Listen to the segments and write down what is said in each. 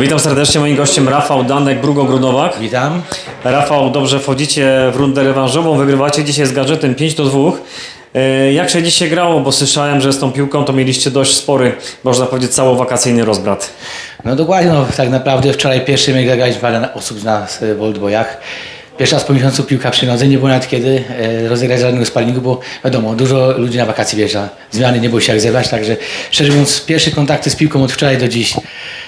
Witam serdecznie. Moim gościem Rafał Danek, Brugo Grunowak. Witam. Rafał, dobrze wchodzicie w rundę rewanżową, wygrywacie dzisiaj z gadżetem 5 do 2. E, Jak się dzisiaj grało? Bo słyszałem, że z tą piłką to mieliście dość spory, można powiedzieć, całowakacyjny rozbrat. No dokładnie, no, tak naprawdę wczoraj pierwszy my graliśmy parę osób z nas w Oldboyach. Pierwszy raz po miesiącu piłka przy nodze, nie było nawet kiedy e, rozegrać żadnego sparingu, bo wiadomo, dużo ludzi na wakacje wjeżdża, zmiany nie było się jak zebrać, także szczerze mówiąc pierwsze kontakty z piłką od wczoraj do dziś.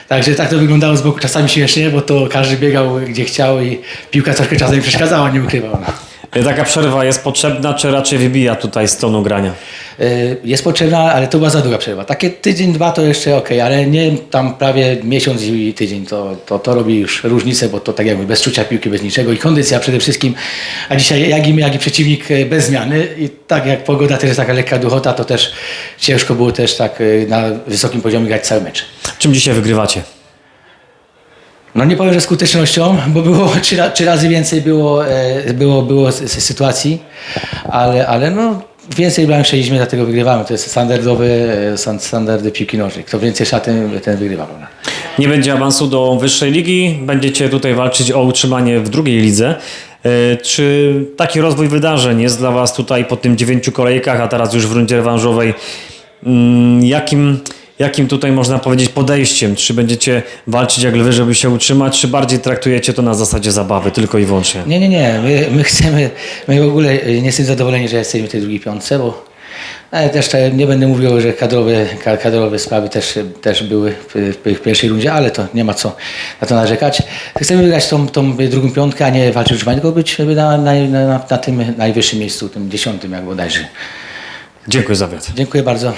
Także tak to wyglądało z boku czasami śmiesznie, bo to każdy biegał gdzie chciał i piłka troszkę czasami przeszkadzała, nie ukrywał. No. E, Taka przerwa jest potrzebna, czy raczej wybija tutaj z tonu grania? Y, jest potrzebna, ale to była za długa przerwa. Takie tydzień, dwa to jeszcze ok, ale nie tam prawie miesiąc i tydzień to, to, to robi już różnicę, bo to tak jakby bez czucia piłki, bez niczego i kondycja przede wszystkim. A dzisiaj jak i my, jak i przeciwnik y, bez zmiany i tak jak pogoda też jest taka lekka duchota, to też ciężko było też tak na wysokim poziomie grać cały mecz. Czym dzisiaj wygrywacie? No nie powiem, że skutecznością, bo było trzy, trzy razy więcej było, e, było, było sy- sy- sytuacji, ale, ale no więcej bram strzeliśmy, dlatego wygrywamy. To jest standardowe, e, stan- standardy piłki nożnej. Kto więcej szat, ten, ten wygrywa. prawda? Nie będzie awansu do wyższej ligi, będziecie tutaj walczyć o utrzymanie w drugiej lidze. E, Czy taki rozwój wydarzeń jest dla Was tutaj po tym dziewięciu kolejkach, a teraz już w rundzie rewanżowej, mm, jakim, jakim tutaj można powiedzieć podejściem? Czy będziecie walczyć jak lwy, żeby się utrzymać, czy bardziej traktujecie to na zasadzie zabawy tylko i wyłącznie? Nie, nie, nie. My, my chcemy, my w ogóle nie jesteśmy zadowoleni, że jesteśmy w tej drugiej piątce, bo ale też e, nie będę mówił, że kadrowe, ka- kadrowe sprawy też, też były w, pierwszej rundzie, ale to nie ma co na to narzekać. Chcemy wygrać tą, tą drugą piątkę, a nie walczyć utrzymanie, tylko być na, na, na, na tym najwyższym miejscu, tym dziesiątym jak bodajże. Dziękuję za wiedzę. Dziękuję bardzo.